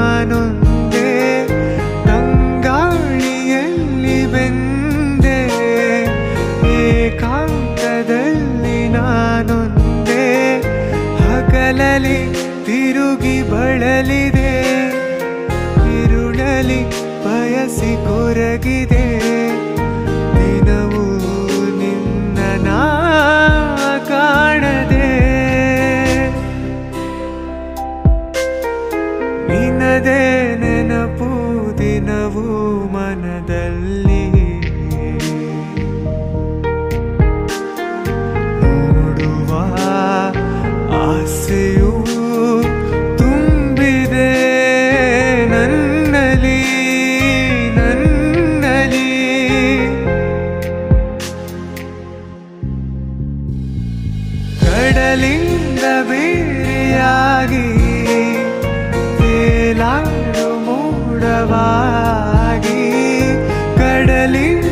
ನಾನೊಂದೇ ನಂಗಾಳಿಯಲ್ಲಿ ಬೆಂದೆ ಏಕಾಂತದಲ್ಲಿ ನಾನೊಂದೇ ಹಗಲಲಿ ತಿರುಗಿ ಬಳಲಿದೆ ಇರುಳಲಿ ಬಯಸಿ ಕೊರಗಿದೆ. ನಿನ್ನದೇ ನೆನಪು ಮನದಲ್ಲಿ. ನೋಡುವ ಆಸೆಯು ತುಂಬಿದೆ ನನ್ನಲಿ ನನ್ನಲಿ ಕಡಲಿಂದ உறவாடி கடலில்